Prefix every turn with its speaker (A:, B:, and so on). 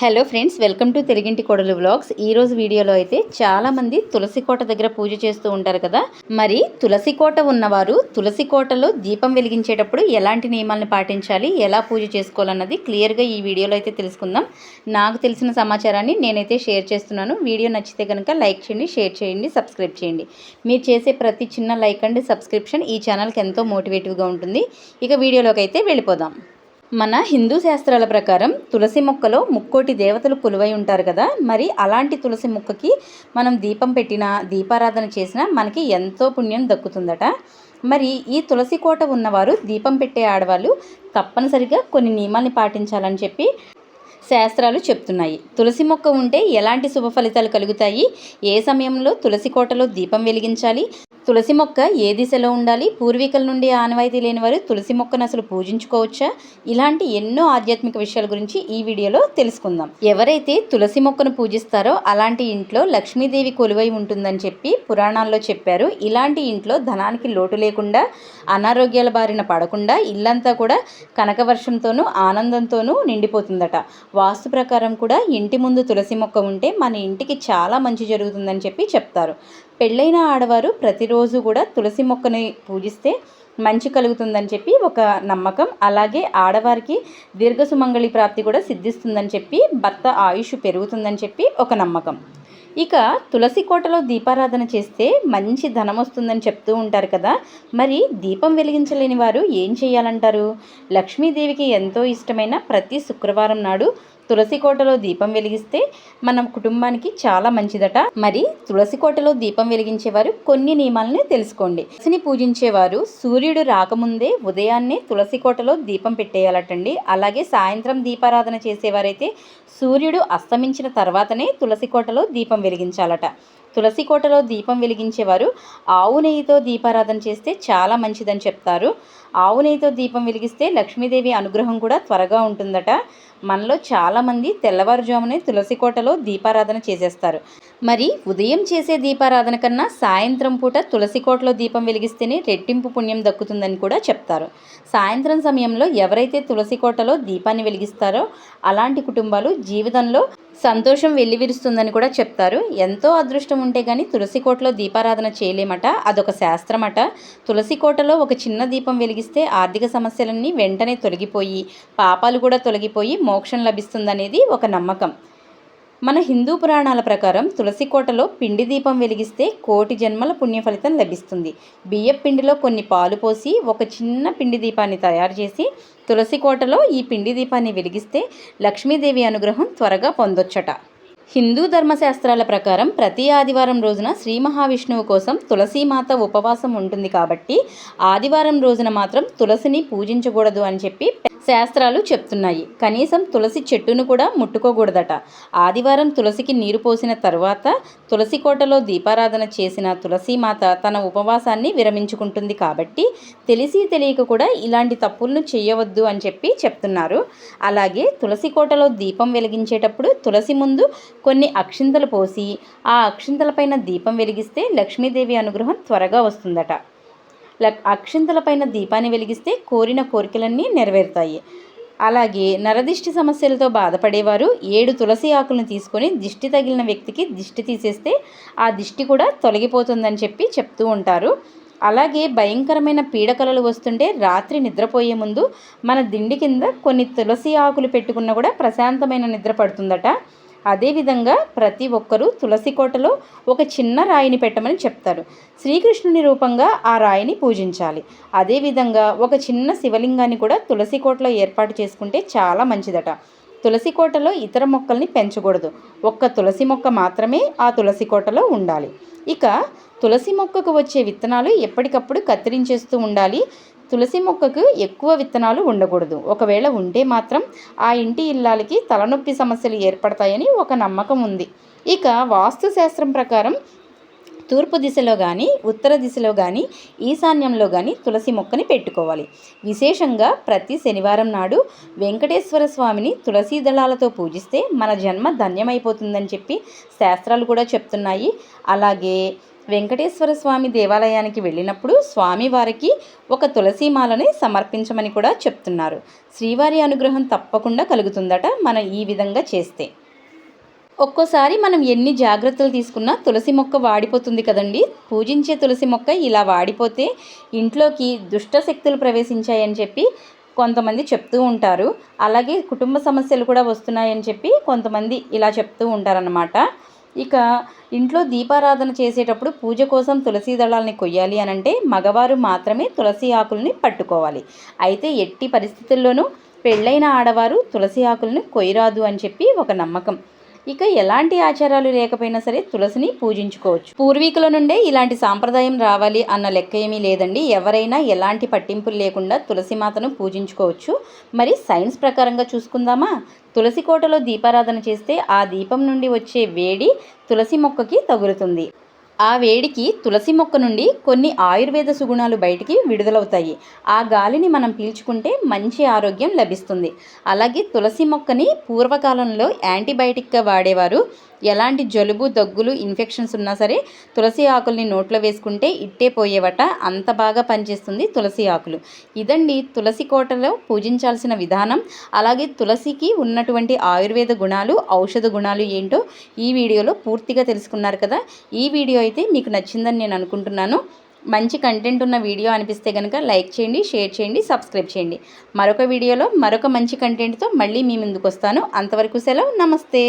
A: Hello friends welcome to తెలుగింటి కొడలు vlogs ఈరోజు వీడియోలో అయితే చాలా మంది తులసి కోట దగ్గర పూజ చేస్తూ ఉంటారు కదా. మరి తులసి కోట ఉన్నవారు తులసి కోటలో దీపం వెలిగించేటప్పుడు ఎలాంటి నియమాలను పాటించాలి ఎలా పూజ చేసుకోవాలన్నది క్లియర్గా ఈ వీడియోలో అయితే తెలుసుకుందాం. నాకు తెలిసిన సమాచారాన్ని నేనైతే షేర్ చేస్తున్నాను. వీడియో నచ్చితే కనుక లైక్ చేయండి షేర్ చేయండి సబ్స్క్రైబ్ చేయండి. మీరు చేసే ప్రతి చిన్న లైక్ అండ్ సబ్స్క్రిప్షన్ ఈ ఛానల్కి ఎంతో మోటివేటివ్గా ఉంటుంది. ఇక వీడియోలోకి అయితే వెళ్ళిపోదాం. మన హిందూ శాస్త్రాల ప్రకారం తులసి మొక్కలో ముక్కోటి దేవతలు కొలువై ఉంటారు కదా మరి అలాంటి తులసి మొక్కకి మనం దీపం పెట్టినా దీపారాధన చేసినా మనకి ఎంతో పుణ్యం దక్కుతుందట. మరి ఈ తులసి కోట ఉన్నవారు దీపం పెట్టే ఆడవాళ్ళు తప్పనిసరిగా కొన్ని నియమాల్ని పాటించాలని చెప్పి శాస్త్రాలు చెప్తున్నాయి. తులసి మొక్క ఉంటే ఎలాంటి శుభ ఫలితాలు కలుగుతాయి? ఏ సమయంలో తులసి కోటలో దీపం వెలిగించాలి? తులసి మొక్క ఏ దిశలో ఉండాలి? పూర్వీకుల నుండి ఆనవాయితీ లేని వారు తులసి మొక్కను అసలు పూజించుకోవచ్చా? ఇలాంటి ఎన్నో ఆధ్యాత్మిక విషయాల గురించి ఈ వీడియోలో తెలుసుకుందాం. ఎవరైతే తులసి మొక్కను పూజిస్తారో అలాంటి ఇంట్లో లక్ష్మీదేవి కొలువై ఉంటుందని చెప్పి పురాణాల్లో చెప్పారు. ఇలాంటి ఇంట్లో ధనానికి లోటు లేకుండా అనారోగ్యాల బారిన పడకుండా ఇల్లంతా కూడా కనకవర్షంతోనూ ఆనందంతోనూ నిండిపోతుందట. వాస్తు ప్రకారం కూడా ఇంటి ముందు తులసి మొక్క ఉంటే మన ఇంటికి చాలా మంచి జరుగుతుందని చెప్పి చెప్తారు. పెళ్ళైన ఆడవారు ప్రతిరోజు కూడా తులసి మొక్కని పూజిస్తే మంచి కలుగుతుందని చెప్పి ఒక నమ్మకం. అలాగే ఆడవారికి దీర్ఘ సుమంగళి ప్రాప్తి కూడా సిద్ధిస్తుందని చెప్పి భర్త ఆయుష్ పెరుగుతుందని చెప్పి ఒక నమ్మకం. ఇక తులసి కోటలో దీపారాధన చేస్తే మంచి ధనం వస్తుందని చెప్తూ ఉంటారు కదా. మరి దీపం వెలిగించలేని వారు ఏం చేయాలంటారు? లక్ష్మీదేవికి ఎంతో ఇష్టమైన ప్రతి శుక్రవారం నాడు తులసి కోటలో దీపం వెలిగిస్తే మన కుటుంబానికి చాలా మంచిదట. మరి తులసి కోటలో దీపం వెలిగించేవారు కొన్ని నియమాలని తెలుసుకోండి. తులసిని పూజించేవారు సూర్యుడు రాకముందే ఉదయాన్నే తులసి కోటలో దీపం పెట్టేయాలటండి. అలాగే సాయంత్రం దీపారాధన చేసేవారైతే సూర్యుడు అస్తమించిన తర్వాతనే తులసి కోటలో దీపం వెలిగించాలట. తులసి కోటలో దీపం వెలిగించేవారు ఆవు నెయ్యితో దీపారాధన చేస్తే చాలా మంచిదని చెప్తారు. ఆవు నెయ్యితో దీపం వెలిగిస్తే లక్ష్మీదేవి అనుగ్రహం కూడా త్వరగా ఉంటుందట. మనలో చాలామంది తెల్లవారుజామునే తులసి కోటలో దీపారాధన చేసేస్తారు. మరి ఉదయం చేసే దీపారాధన కన్నా సాయంత్రం పూట తులసి కోటలో దీపం వెలిగిస్తేనే రెట్టింపు పుణ్యం దక్కుతుందని కూడా చెప్తారు. సాయంత్రం సమయంలో ఎవరైతే తులసి కోటలో దీపాన్ని వెలిగిస్తారో అలాంటి కుటుంబాలు జీవితంలో సంతోషం వెల్లివిరుస్తుందని కూడా చెప్తారు. ఎంతో అదృష్టం ఉంటే కానీ తులసి కోటలో దీపారాధన చేయలేమట. అదొక శాస్త్రమట. తులసి కోటలో ఒక చిన్న దీపం వెలిగిస్తే ఆర్థిక సమస్యలన్నీ వెంటనే తొలగిపోయి పాపాలు కూడా తొలగిపోయి మోక్షం లభిస్తుందనేది ఒక నమ్మకం. మన హిందూ పురాణాల ప్రకారం తులసి కోటలో పిండి దీపం వెలిగిస్తే కోటి జన్మల పుణ్య ఫలితం లభిస్తుంది. బియ్యం పిండిలో కొన్ని పాలు పోసి ఒక చిన్న పిండి దీపాన్ని తయారు చేసి తులసి కోటలో ఈ పిండి దీపాన్ని వెలిగిస్తే లక్ష్మీదేవి అనుగ్రహం త్వరగా పొందొచ్చట. హిందూ ధర్మశాస్త్రాల ప్రకారం ప్రతి ఆదివారం రోజున శ్రీ మహావిష్ణువు కోసం తులసీమాత ఉపవాసం ఉంటుంది కాబట్టి ఆదివారం రోజున మాత్రం తులసిని పూజించకూడదు అని చెప్పి శాస్త్రాలు చెప్తున్నాయి. కనీసం తులసి చెట్టును కూడా ముట్టుకోకూడదట. ఆదివారం తులసికి నీరు పోసిన తర్వాత తులసి కోటలో దీపారాధన చేసిన తులసీమాత తన ఉపవాసాన్ని విరమించుకుంటుంది కాబట్టి తెలిసి తెలియక కూడా ఇలాంటి తప్పులను చేయవద్దు అని చెప్పి చెప్తున్నారు. అలాగే తులసి కోటలో దీపం వెలిగించేటప్పుడు తులసి ముందు కొన్ని అక్షింతలు పోసి ఆ అక్షింతలపైన దీపం వెలిగిస్తే లక్ష్మీదేవి అనుగ్రహం త్వరగా వస్తుందట. అక్షింతలపైన దీపాన్ని వెలిగిస్తే కోరిన కోరికలన్నీ నెరవేరుతాయి. అలాగే నరదిష్టి సమస్యలతో బాధపడేవారు ఏడు తులసి ఆకులను తీసుకొని దిష్టి తగిలిన వ్యక్తికి దిష్టి తీసేస్తే ఆ దిష్టి కూడా తొలగిపోతుందని చెప్పి చెప్తూ ఉంటారు. అలాగే భయంకరమైన పీడకలలు వస్తుంటే రాత్రి నిద్రపోయే ముందు మన దిండి కింద కొన్ని తులసి ఆకులు పెట్టుకున్న కూడా ప్రశాంతమైన నిద్ర పడుతుందట. అదేవిధంగా ప్రతి ఒక్కరూ తులసి కోటలో ఒక చిన్న రాయిని పెట్టమని చెప్తారు. శ్రీకృష్ణుని రూపంగా ఆ రాయిని పూజించాలి. అదేవిధంగా ఒక చిన్న శివలింగాన్ని కూడా తులసి కోటలో ఏర్పాటు చేసుకుంటే చాలా మంచిదట. తులసి కోటలో ఇతర మొక్కల్ని పెంచకూడదు. ఒక్క తులసి మొక్క మాత్రమే ఆ తులసి కోటలో ఉండాలి. ఇక తులసి మొక్కకు వచ్చే విత్తనాలు ఎప్పటికప్పుడు కత్తిరించేస్తూ ఉండాలి. తులసి మొక్కకు ఎక్కువ విత్తనాలు ఉండకూడదు. ఒకవేళ ఉంటే మాత్రం ఆ ఇంటి ఇల్లాలకి తలనొప్పి సమస్యలు ఏర్పడతాయని ఒక నమ్మకం ఉంది. ఇక వాస్తుశాస్త్రం ప్రకారం తూర్పు దిశలో కానీ ఉత్తర దిశలో కానీ ఈశాన్యంలో కానీ తులసి మొక్కని పెట్టుకోవాలి. విశేషంగా ప్రతి శనివారం నాడు వెంకటేశ్వర స్వామిని తులసీ దళాలతో పూజిస్తే మన జన్మ ధన్యమైపోతుందని చెప్పి శాస్త్రాలు కూడా చెప్తున్నాయి. అలాగే వెంకటేశ్వర స్వామి దేవాలయానికి వెళ్ళినప్పుడు స్వామివారికి ఒక తులసీమాలని సమర్పించమని కూడా చెప్తున్నారు. శ్రీవారి అనుగ్రహం తప్పకుండా కలుగుతుందట మనం ఈ విధంగా చేస్తే. ఒక్కోసారి మనం ఎన్ని జాగ్రత్తలు తీసుకున్నా తులసి మొక్క వాడిపోతుంది కదండి. పూజించే తులసి మొక్క ఇలా వాడిపోతే ఇంట్లోకి దుష్ట శక్తులు ప్రవేశించాయని చెప్పి కొంతమంది చెప్తూ ఉంటారు. అలాగే కుటుంబ సమస్యలు కూడా వస్తున్నాయని చెప్పి కొంతమంది ఇలా చెప్తూ ఉంటారన్నమాట. ఇక ఇంట్లో దీపారాధన చేసేటప్పుడు పూజ కోసం తులసి దళాలని కొయ్యాలి అని అంటే మగవారు మాత్రమే తులసి ఆకుల్ని పట్టుకోవాలి. అయితే ఎట్టి పరిస్థితుల్లోనూ పెళ్ళైన ఆడవారు తులసి ఆకులను కొయ్యరాదు అని చెప్పి ఒక నమ్మకం. ఇక ఎలాంటి ఆచారాలు లేకపోయినా సరే తులసిని పూజించుకోవచ్చు. పూర్వీకుల నుండే ఇలాంటి సాంప్రదాయం రావాలి అన్న లెక్క ఏమీ లేదండి. ఎవరైనా ఎలాంటి పట్టింపులు లేకుండా తులసి మాతను పూజించుకోవచ్చు. మరి సైన్స్ ప్రకారంగా చూసుకుందామా? తులసి కోటలో దీపారాధన చేస్తే ఆ దీపం నుండి వచ్చే వేడి తులసి మొక్కకి తగులుతుంది. ఆ వేడికి తులసి మొక్క నుండి కొన్ని ఆయుర్వేద సుగుణాలు బయటికి విడుదలవుతాయి. ఆ గాలిని మనం పీల్చుకుంటే మంచి ఆరోగ్యం లభిస్తుంది. అలాగే తులసి మొక్కని పూర్వకాలంలో యాంటీబయాటిక్గా వాడేవారు. ఎలాంటి జలుబు దగ్గులు ఇన్ఫెక్షన్స్ ఉన్నా సరే తులసి ఆకుల్ని నోట్లో వేసుకుంటే ఇట్టే పోయేవట. అంత బాగా పనిచేస్తుంది తులసి ఆకులు. ఇదండి తులసి కోటలో పూజించాల్సిన విధానం. అలాగే తులసికి ఉన్నటువంటి ఆయుర్వేద గుణాలు ఔషధ గుణాలు ఏంటో ఈ వీడియోలో పూర్తిగా తెలుసుకున్నారు కదా. ఈ వీడియో అయితే మీకు నచ్చిందని నేను అనుకుంటున్నాను. మంచి కంటెంట్ ఉన్న వీడియో అనిపిస్తే కనుక లైక్ చేయండి షేర్ చేయండి సబ్స్క్రైబ్ చేయండి. మరొక వీడియోలో మరొక మంచి కంటెంట్తో మళ్ళీ మీ ముందుకు వస్తాను అంతవరకు సెలవు. నమస్తే.